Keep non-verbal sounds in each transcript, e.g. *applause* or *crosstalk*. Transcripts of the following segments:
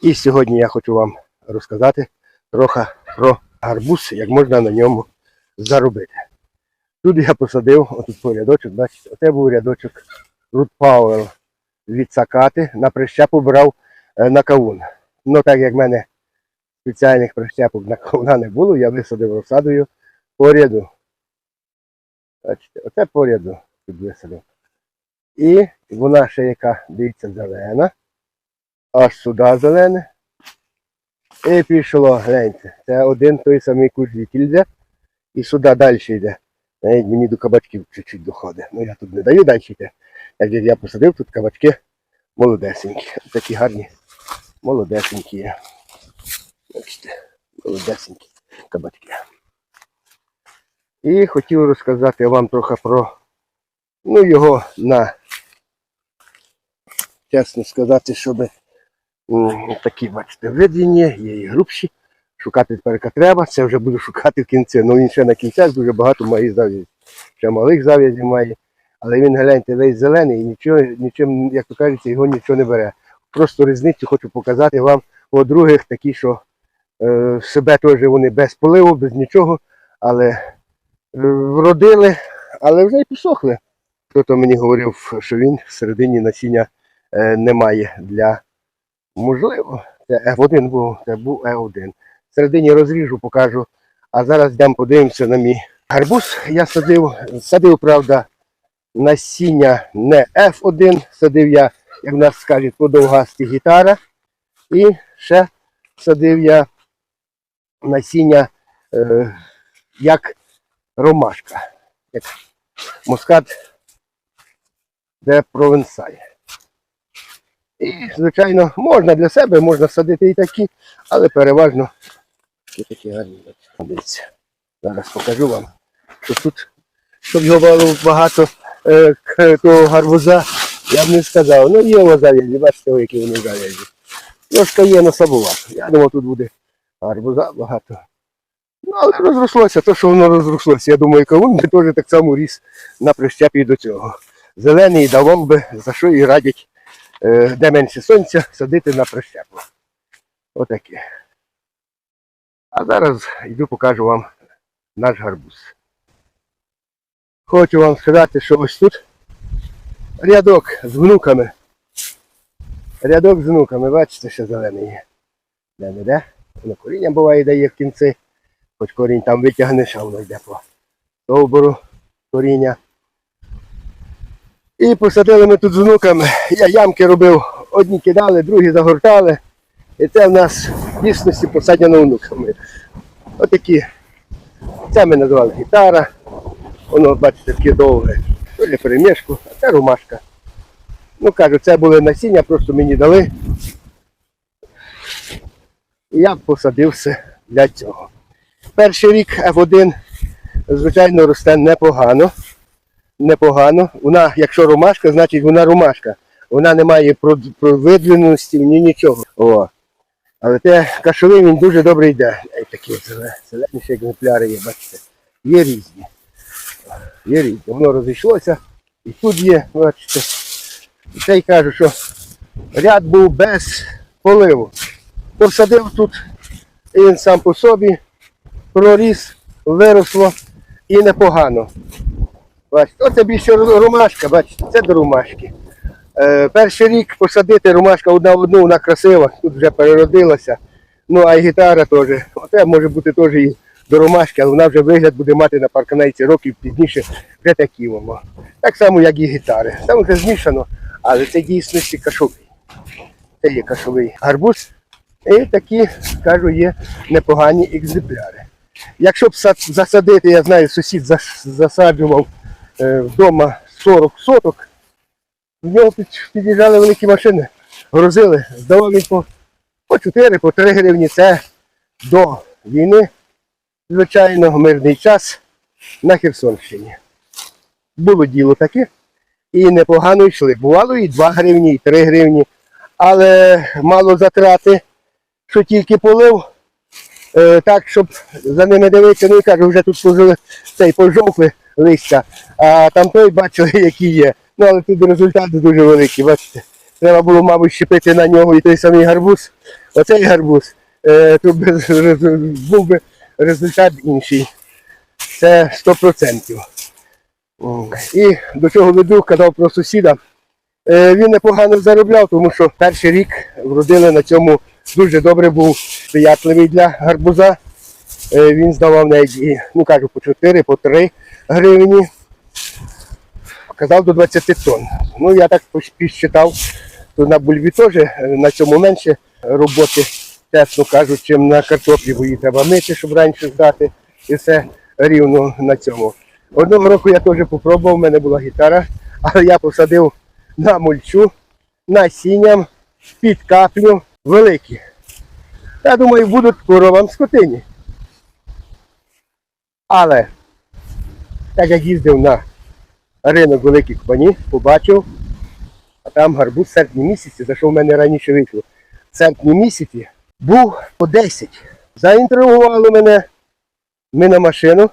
І сьогодні я хочу вам розказати трохи про гарбуз, як можна на ньому заробити. Тут я посадив, отут по рядочок, бачите, оце був рядочок Рут Пауел від сакати, на прищепу брав е, на кавун. Ну так як в мене спеціальних прищепок на кавуна не було, я висадив розсадою по ряду. Бачите, оце по ряду тут висадив. І вона ще яка, дивіться, зелена. Аж сюди зелене. І пішло, гляньте. Це один той самий кущ йде. І сюди далі йде. Навіть мені до кабачків чуть-чуть доходить. Ну я тут не даю далі йти. Як я посадив, тут кабачки молодесенькі. Такі гарні. Молодесенькі. Бачите, молодесенькі кабачки. І хотів розказати вам трохи про ну, його на, чесно сказати, щоб такі, бачите, видні, є і грубші. Шукати тепер треба, це вже буду шукати в кінці. Ну він ще на кінцях дуже багато має зав'язів. Ще малих зав'язів має. Але він, гляньте, весь зелений і нічого, нічим, як то кажеться, його нічого не бере. Просто різницю хочу показати вам у других такі, що е, себе теж вони без поливу, без нічого, але е, вродили, але вже й посохли. Хто-то мені говорив, що він всередині насіння е, немає для можливо. Це F1 був, це був E1. Всередині розріжу, покажу. А зараз йдемо подивимося на мій гарбуз. Я садив, садив, правда, насіння не F1, садив я, як в нас скажуть, подовгасті гітара. І ще садив я насіння е, як ромашка, як мускат де провенсає. І, звичайно, можна для себе, можна садити і такі, але переважно такі гарні. Дивіться. Зараз покажу вам, що тут, щоб його було багато е, того гарбуза, я б не сказав. Ну є о завязі, бачите, які вони завязі. Трошки є на слабувато. Я думав, тут буде гарбуза багато. Ну, але розрослося, то, що воно розрослося. Я думаю, кавун теж так само ріс на прищепі до цього. Зелений давом би, за що і радять, де менше сонця, садити на прищепу. Отаке. А зараз йду покажу вам наш гарбуз. Хочу вам сказати, що ось тут рядок з внуками. Рядок з внуками, бачите, що зелений є. Де не де? Воно коріння буває дає в кінці. Хоч корінь там витягнеш, а воно йде по стовбуру коріння. І посадили ми тут з внуками. Я ямки робив, одні кидали, другі загортали. І це в нас в дійсності посаджено внуками. Отакі. Це ми називали гітара. Воно, бачите, таке довге. То для перемішку, а це ромашка. Ну кажу, це були насіння, просто мені дали. І я посадився для цього. Перший рік F1, звичайно, росте непогано. Непогано. Вона, якщо ромашка, значить вона ромашка. Вона не має видвиненості, ні нічого. О. Але те кашовий він дуже добре йде. Такі зеле- зелені екземпляри є, бачите. Є різні. Є різні. Воно розійшлося. І тут є, бачите. І це й кажу, що ряд був без поливу. Посадив тут, і він сам по собі проріс, виросло і непогано. Бачите, оце більше ромашка, бачите, це до ромашки. Е, перший рік посадити ромашка одна в одну, вона красива, тут вже переродилася. Ну а й гітара теж. Оце може бути теж і до ромашки, але вона вже вигляд буде мати на парканайці років пізніше вже такі воно. Так само, як і гітари. Там вже змішано, але це дійсності кашовий. Це є кашовий гарбуз. І такі, кажу, є непогані екземпляри. Якщо б засадити, я знаю, сусід засаджував вдома 40 соток, в нього під'їжджали великі машини, грузили, здавав він по, по 4, по 3 гривні. Це до війни, звичайно, мирний час на Херсонщині. Було діло таке, і непогано йшли. Бувало і 2 гривні, і 3 гривні, але мало затрати, що тільки полив. Е, так, щоб за ними дивитися, ну і кажу, вже тут пожили, цей пожовкли листя, а там той бачили, *laughs* які є. Ну, але тут результати дуже великі, бачите. Треба було, мабуть, щепити на нього і той самий гарбуз. Оцей гарбуз, е, то *laughs* був би результат інший. Це 100%. І до чого веду, казав про сусіда. Е, Він непогано заробляв, тому що перший рік вродили на цьому дуже добре був сприятливий для гарбуза. Е, Він здавав навіть, ну кажу, по 4, по 3 гривні. Казав до 20 тонн. Ну я так підсчитав, то на бульбі теж е, на цьому менше роботи, чесно кажуть, чим на картоплі, бо її треба мити, щоб раніше здати. І все рівно на цьому. Одного року я теж попробував, у мене була гітара, але я посадив на мульчу, насінням, під каплю великі. Я думаю, будуть коровам скотині. Але так як їздив на ринок великих пані, побачив, а там гарбуз в серпні місяці, за що в мене раніше вийшло. В серпні місяці був по 10. Заінтригувало мене. Ми на машину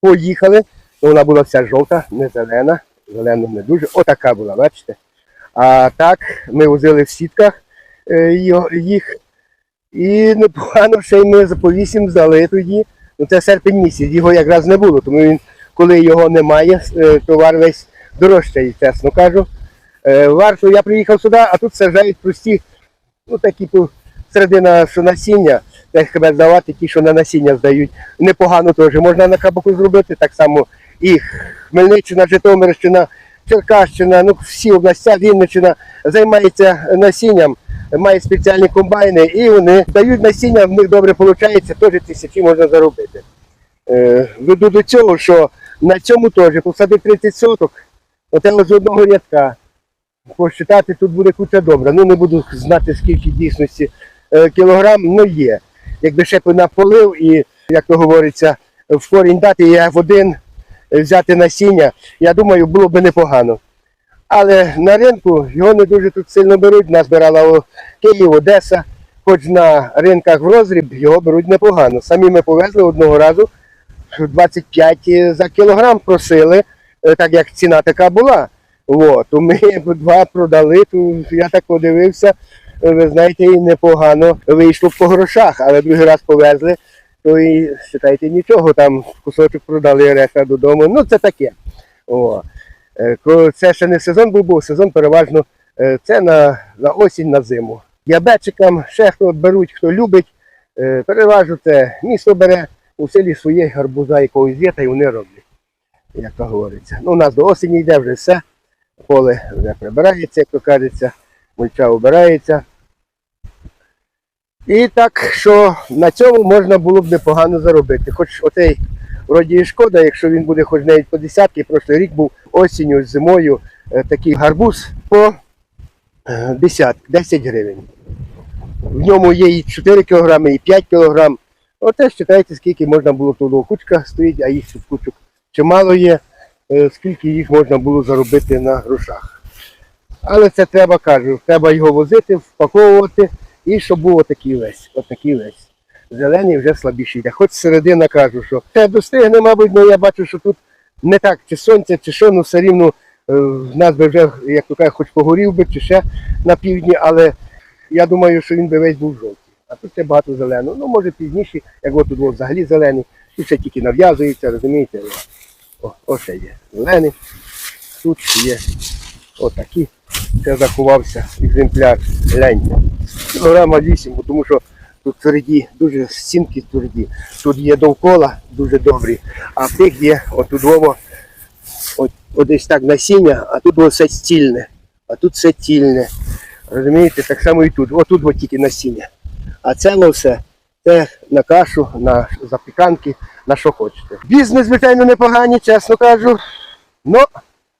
поїхали. Вона була вся жовта, не зелена, зелена не дуже. Отака була, бачите. А так ми возили в сітках їх. І непогано ще й ми за по 8 здали тоді. Ну це серпень місяць, його якраз не було, тому він, коли його немає, е, товар весь дорожчий, чесно кажу. Е, Варто, я приїхав сюди, а тут саджають прості, ну такі середина, що насіння, себе здавати, ті, що на насіння здають. Непогано теж. Можна на кабаку зробити, так само і Хмельниччина, Житомирщина, Черкащина, ну всі областя, Вінниччина займається насінням, має спеціальні комбайни, і вони дають насіння, в них добре виходить, теж тисячі можна заробити. Е, веду до цього, що на цьому теж посадив 30 соток, оте з одного рядка. Посчитати тут буде куча добра. Ну не буду знати, скільки дійсності е, кілограм, ну є. Якби ще б наполив і, як то говориться, в корінь дати я в один взяти насіння, я думаю, було б непогано. Але на ринку його не дуже тут сильно беруть. Нас брала о, Київ, Одеса, хоч на ринках в розріб його беруть непогано. Самі ми повезли одного разу 25 за кілограм просили, е, так як ціна така була. От, ми два продали, то я так подивився, е, ви знаєте, і непогано вийшло по грошах, але другий раз повезли, то і вважайте, нічого, там кусочок продали, решта додому. Ну це таке. О. Е, Це ще не сезон був, був сезон переважно е, це на, на осінь, на зиму. Діабетчикам ще хто беруть, хто любить, е, переважно це місто бере у селі своє гарбуза якогось є, та й вони роблять, як то говориться. Ну, у нас до осені йде вже все, поле вже прибирається, як то кажеться, мульча обирається. І так, що на цьому можна було б непогано заробити. Хоч отей вроді і шкода, якщо він буде хоч навіть по десятки, прошлий рік був осінню, зимою е, такий гарбуз по е, десятки, 10 гривень. В ньому є і 4 кг, і 5 кг. Оте вважайте, скільки можна було тут кучка стоїть, а їх тут кучок чимало є, е, скільки їх можна було заробити на грошах. Але це треба, кажу, треба його возити, впаковувати і щоб був отакий весь, отакий весь. Зелений вже слабіший йде. Хоч середина кажу, що це достигне, мабуть, але я бачу, що тут не так, чи сонце, чи що, ну все рівно е, в нас би вже, як то кажуть, хоч погорів би, чи ще на півдні, але я думаю, що він би весь був жовтий. А тут ще багато зеленого. Ну, може пізніше, як от тут взагалі зелений, тут ще тільки нав'язується, розумієте? О, о ще є зелений. Тут є отакі. Це заховався екземпляр. Гляньте. Кілограма 8, бо тому що тут тверді, дуже стінки тверді. Тут є довкола дуже добрі, а в тих є отут воно, от, от десь так насіння, а тут все стільне, а тут все тільне. Розумієте, так само і тут. Отут от тільки насіння. А це все це на кашу, на запіканки, на що хочете. Бізнес, звичайно, непоганий, чесно кажу. Ну,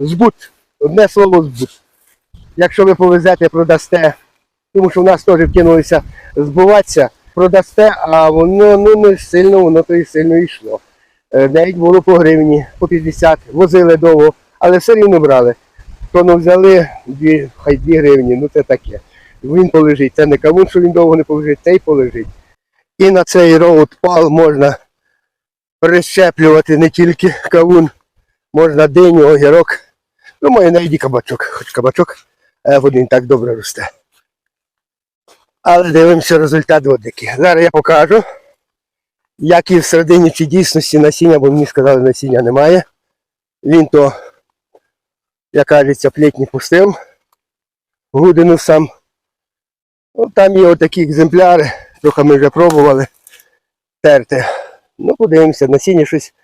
збут. Одне слово збут. Якщо ви повезете, продасте, тому що в нас теж вкинулися збуватися, продасте, а воно ну, не сильно, воно то і сильно йшло. Е, Навіть було по гривні, по 50, возили довго, але все рівно брали. Тону взяли дві, хай 2 гривні, ну це таке. Він полежить. Це не кавун, що він довго не полежить, цей полежить. І на цей роудпал можна прищеплювати не тільки кавун, можна диню, огірок. Думаю, навіть і кабачок, хоч кабачок F1 так добре росте. Але дивимося результат який. Зараз я покажу, як і всередині чи дійсності насіння, бо мені сказали, насіння немає. Він то, як кажеться, плеть не пустив. Гудину сам. Ну, там є отакі екземпляри, трохи ми вже пробували терти. Ну, подивимося, насіння щось,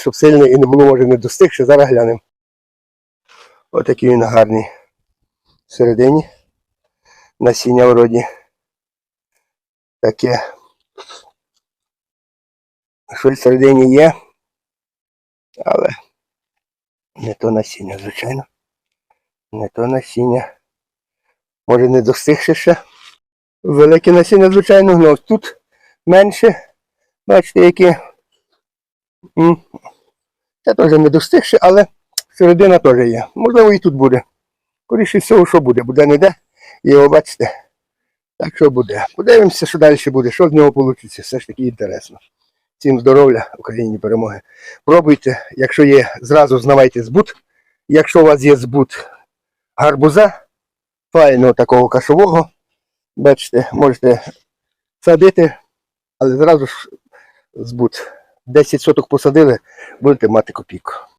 щоб сильно і не було, може, не достигше, зараз глянемо. Отакий він гарний всередині. Насіння вроді таке. Щось всередині є, але не то насіння, звичайно. Не то насіння. Може не достигше ще. Велике насіння, звичайно, але тут менше. Бачите, які. Це теж не достигше, але середина теж є. Можливо, і тут буде. Скоріше всього, що буде, буде не де. І його бачите. Так що буде. Подивимося, що далі буде, що з нього вийде. Все ж таки інтересно. Всім здоров'я, Україні перемоги. Пробуйте, якщо є, зразу знавайте збут. Якщо у вас є збут гарбуза, файного такого кашового, бачите, можете садити, але зразу ж збут. 10 соток посадили, будете мати копійку.